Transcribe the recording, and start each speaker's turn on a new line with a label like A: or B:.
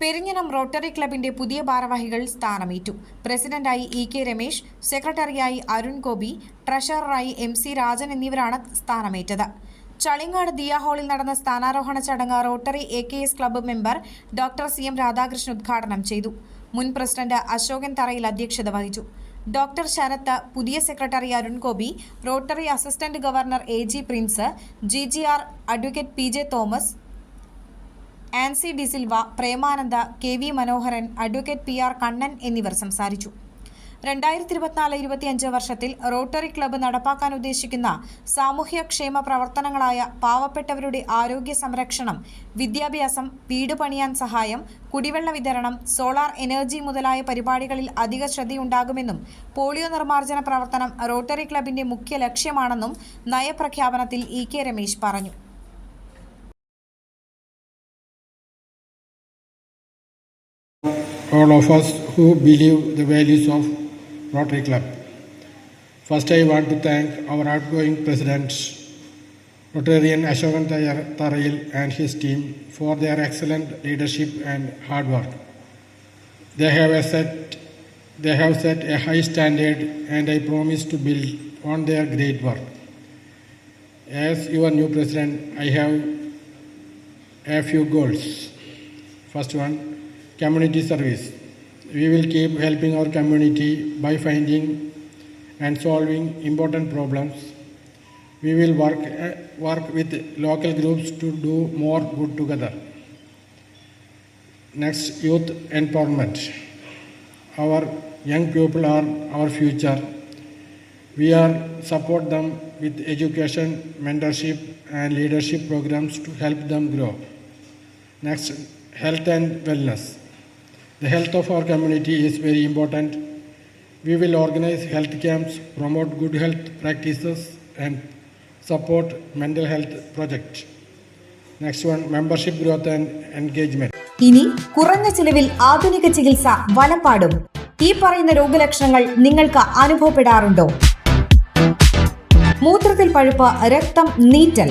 A: Perinjanam rotary ക്ലബിന്റെ പുതിയ ഭാരവാഹികൾ സ്ഥാനമേറ്റു. പ്രസിഡന്റായി ഇ കെ രമേശ് സെക്രട്ടറിയായി അരുൺ ഗോപി ട്രഷററായി എം സി രാജൻ എന്നിവരാണ് സ്ഥാനമേറ്റത്. ചളിങ്ങാട് ദിയ ഹാളിൽ നടന്ന സ്ഥാനാരോഹണ ചടങ്ങ് rotary A K S club member doctor C M Radhakrishnan ഉദ്ഘാടനം ചെയ്തു. മുൻ പ്രസിഡന്റ് അശോകൻ തറയിൽ അധ്യക്ഷത വഹിച്ചു. ഡോക്ടർ ശരത്ത് പുതിയ secretary Arun Gopi rotary assistant governor A G Prince G G R advocate P J Thomas Ancy D'Silva Premananda K V Manoharan advocate P R Kannan എന്നിവർ സംസാരിച്ചു. രണ്ടായിരത്തി ഇരുപത്തിനാല് ഇരുപത്തിയഞ്ച് വർഷത്തിൽ റോട്ടറി ക്ലബ്ബ് നടപ്പാക്കാൻ ഉദ്ദേശിക്കുന്ന സാമൂഹ്യക്ഷേമ പ്രവർത്തനങ്ങളായ പാവപ്പെട്ടവരുടെ ആരോഗ്യ സംരക്ഷണം വിദ്യാഭ്യാസം വീട് പണിയാൻ സഹായം കുടിവെള്ള വിതരണം സോളാർ എനർജി മുതലായ പരിപാടികളിൽ അധിക ശ്രദ്ധയുണ്ടാകുമെന്നും പോളിയോ നിർമ്മാർജന പ്രവർത്തനം റോട്ടറി ക്ലബിന്റെ മുഖ്യ ലക്ഷ്യമാണെന്നും നയപ്രഖ്യാപനത്തിൽ ഇ കെ രമേശ് പറഞ്ഞു.
B: All of us who believe the values of Rotary Club. First, I want to thank our outgoing president, Rotarian Ashokan Tarayil and his team for their excellent leadership and hard work. They have set, they have set a high standard and I promise to build on their great work. As your new president, I have a few goals. First one, community service. We will keep helping our community by finding and solving important problems. We will work, uh, work with local groups to do more good together. Next, youth empowerment. Our young people are our future. We are support them with education, mentorship, and leadership programs to help them grow. Next, health and wellness. The health of our community is very important. We will organize health camps, promote good health practices, and support mental health project. Next one, membership growth and engagement.
A: ഇനി കുറഞ്ഞ ചിലവിൽ ആധുനിക ചികിത്സ വലപ്പാടും ഈ പറയുന്ന രോഗലക്ഷണങ്ങൾ നിങ്ങൾക്ക് അനുഭവപ്പെടാറുണ്ടോ മൂത്രത്തിൽ പഴുപ്പ് രക്തം നീറ്റൽ